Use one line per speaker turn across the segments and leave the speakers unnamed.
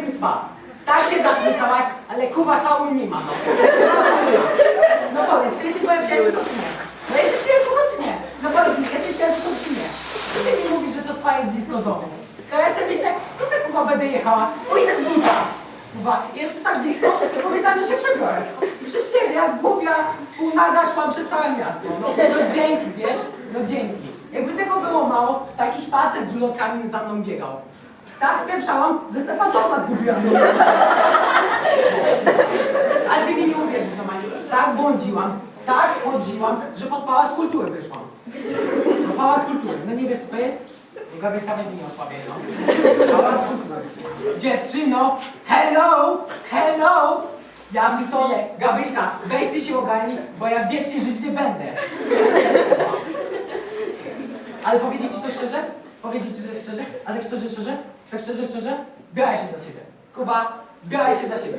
tym. Tak się zachwycałaś, ale kuwa szału nie ma, no. No powiedz, ty jesteś moją przyjaciółką czy nie? No jesteś przyjaciółką czy nie? No powiedz mi, jesteś przyjaciółką czy nie? Ty mi mówisz, że to spa jest blisko domu. To ja sobie myślę, co se kuwa będę jechała? Pójdę z buta. Kuwa, jeszcze tak blisko, to pomyślałam, że się przebiorę. Przez ciebie, jak głupia, półnaga szłam przez całe miasto. No, no dzięki, wiesz? No dzięki. Jakby tego było mało, to jakiś facet z ulotkami za mną biegał. Tak spieprzałam, że se pantofla zgubiłam. Ale ty mi nie uwierzysz normalnie. Tak błądziłam, tak chodziłam, że pod pałac kultury wyszłam. No pałac kultury. No nie wiesz co to jest? No Gabieska weź mi osłabiaj, no. Pałac kultury. Dziewczyno, hello, hello. Ja pistolet, Gabyśka, weź ty się ogarnij, bo ja wiecznie żyć nie będę. Ale powiedzieć ci to szczerze? Powiedzieć ci to szczerze? Ale szczerze, szczerze? Tak szczerze, szczerze? Biorę się za siebie. Kuba, biorę się za siebie.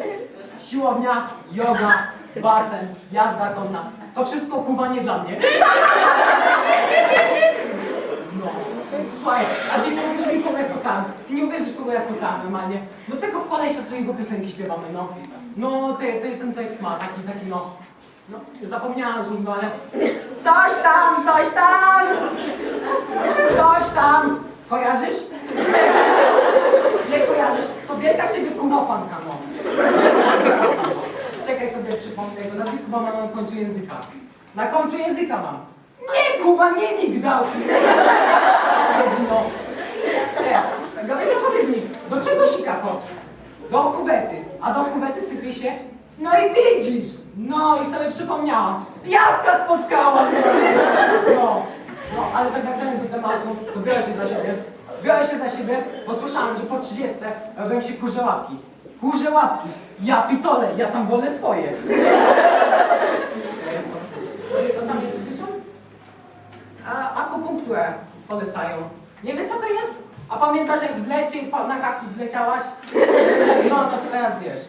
Siłownia, yoga, basen, jazda konna. To wszystko kuba nie dla mnie. No, słuchaj, a ty nie uwierzysz mi kogo ja spotkałem. Ty nie uwierzysz kogo ja spotkałem normalnie. No tego kolesia, co jego piosenki śpiewamy, no. No, ty, ty, ten tekst ma taki, taki, no. No, zapomniałam z no ale... Coś tam, coś tam! Coś tam! Kojarzysz? Nie kojarzysz? To wielka z ciebie kumopanka, no. Czekaj sobie przypomnę, jego nazwisko mam na końcu języka. Na końcu języka mam. Nie, Kuba, nie migdał! No. E, Gabyśka, powiedz mi, do czego sika kot? Do kuwety. A do kuwety sypie się? No i widzisz! No i sobie przypomniałam. Piaska spotkałam! No, no, ale tak wracając do tematu, to biorę się za siebie. Biorę się za siebie, bo słyszałem, że po 30 robią się kurze łapki. Kurze łapki. Ja pitole, ja tam wolę swoje. Co tam jeszcze piszą? A, akupunkturę polecają. Nie wiesz co to jest? A pamiętasz jak w lecie na kaktus wleciałaś? No to teraz wiesz.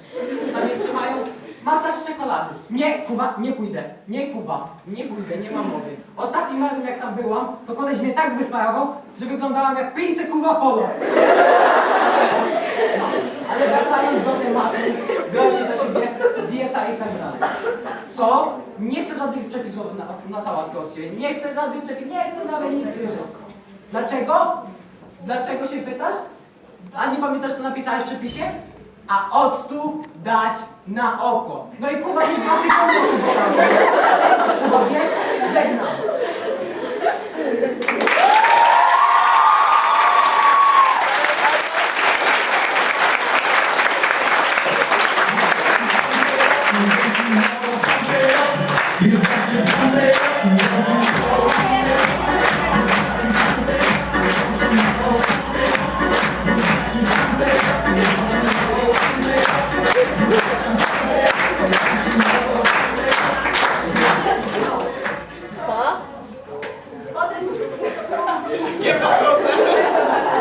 Tam jeszcze mają masaż czekolady. Nie, Kuba, nie pójdę. Nie, Kuba, nie pójdę, nie mam mowy. Ostatnim razem jak tam byłam, to koleś mnie tak wysmarował, że wyglądałam jak 500 Kuba Polo. Ale wracając do tematu, biorę się za siebie, dieta i tak dalej. Co? Nie chcę żadnych przepisów na, na sałatkę od siebie. Nie chcę żadnych przepisów, nie chcę nawet nic słyszeć. Dlaczego? Dlaczego się pytasz? A nie pamiętasz co napisałeś w przepisie? A octu dać na oko. No i Kuba nie wiesz? Żegnam.